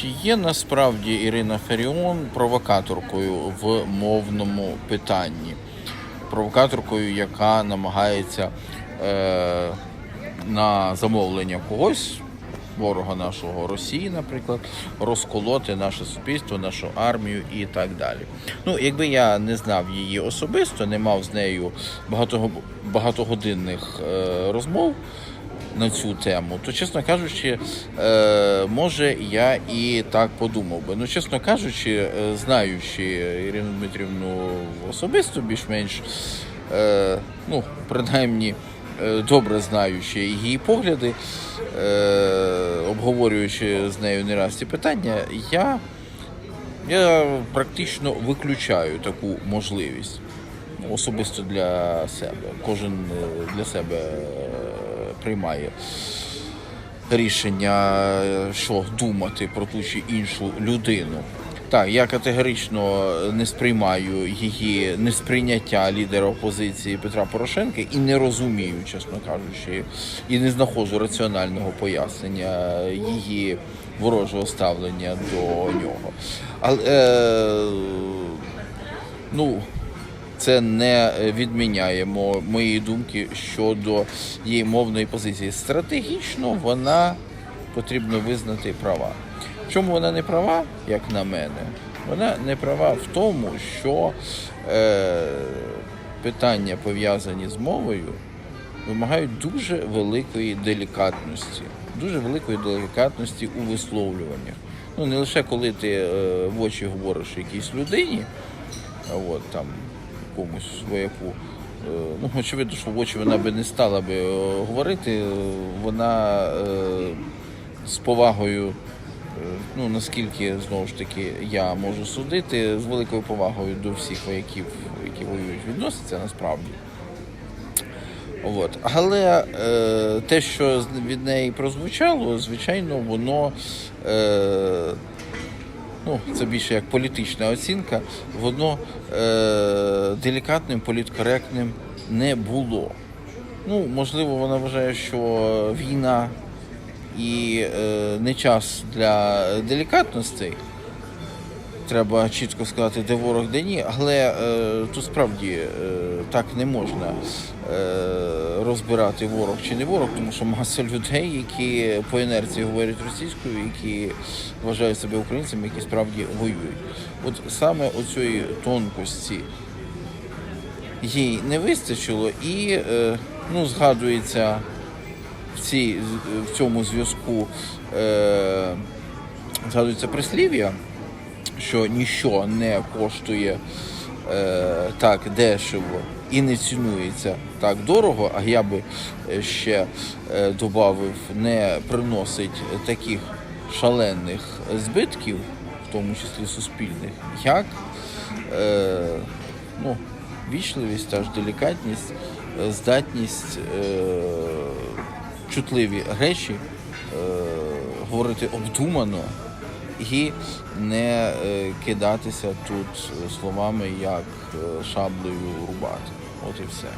Чи є насправді Ірина Феріон провокаторкою в мовному питанні? Провокаторкою, яка намагається е, на замовлення когось, ворога нашого Росії, наприклад, розколоти наше суспільство, нашу армію і так далі. Ну, якби я не знав її особисто, не мав з нею багато, багатогодинних е, розмов на цю тему, то, чесно кажучи, е, може я і так подумав би. Ну, чесно кажучи, е, знаючи Ірину Дмитрівну особисто, більш-менш, е, ну, принаймні, добре знаючи її погляди, обговорюючи з нею не раз ці питання, я, я практично виключаю таку можливість. Ну, Особисто для себе. Кожен для себе приймає рішення, що думати про ту чи іншу людину. Так, я категорично не сприймаю її несприйняття лідера опозиції Петра Порошенка і не розумію, чесно кажучи, і не знаходжу раціонального пояснення її ворожого ставлення до нього. Але е, ну, це не відміняє мо- моєї думки щодо її мовної позиції. Стратегічно вона потрібно визнати права. Чому вона не права, як на мене? Вона не права в тому, що е, питання пов'язані з мовою вимагають дуже великої делікатності, дуже великої делікатності у висловлюваннях. Ну не лише коли ти е, в очі говориш якійсь людині, от там комусь вояку. Е, Ну, очевидно, що в очі вона би не стала би е, говорити. Вона е, з повагою, ну наскільки знову ж таки я можу судити, з великою повагою до всіх вояків, які воюють, відноситься насправді. От. Але е, те, що від неї прозвучало, звичайно, воно е, ну, це більше як політична оцінка, воно е, делікатним, політкоректним не було. Ну, можливо, вона вважає, що війна і е, не час для делікатностей. Треба чітко сказати, де ворог, де ні, але е, тут справді е, так не можна е, розбирати ворог чи не ворог, тому що маса людей, які по інерції говорять російською, які вважають себе українцями, які справді воюють. От саме оцієї тонкості їй не вистачило, і ну, згадується в, цій, в цьому зв'язку згадується прислів'я, що ніщо не коштує е, так дешево і не цінується так дорого, а я би е, ще е, додав, не приносить таких шалених збитків, в тому числі суспільних, як е, ну, вічливість, та ж делікатність, здатність е, чутливі речі е, говорити обдумано і не е, кидатися тут словами як е, шаблею рубати. От і все.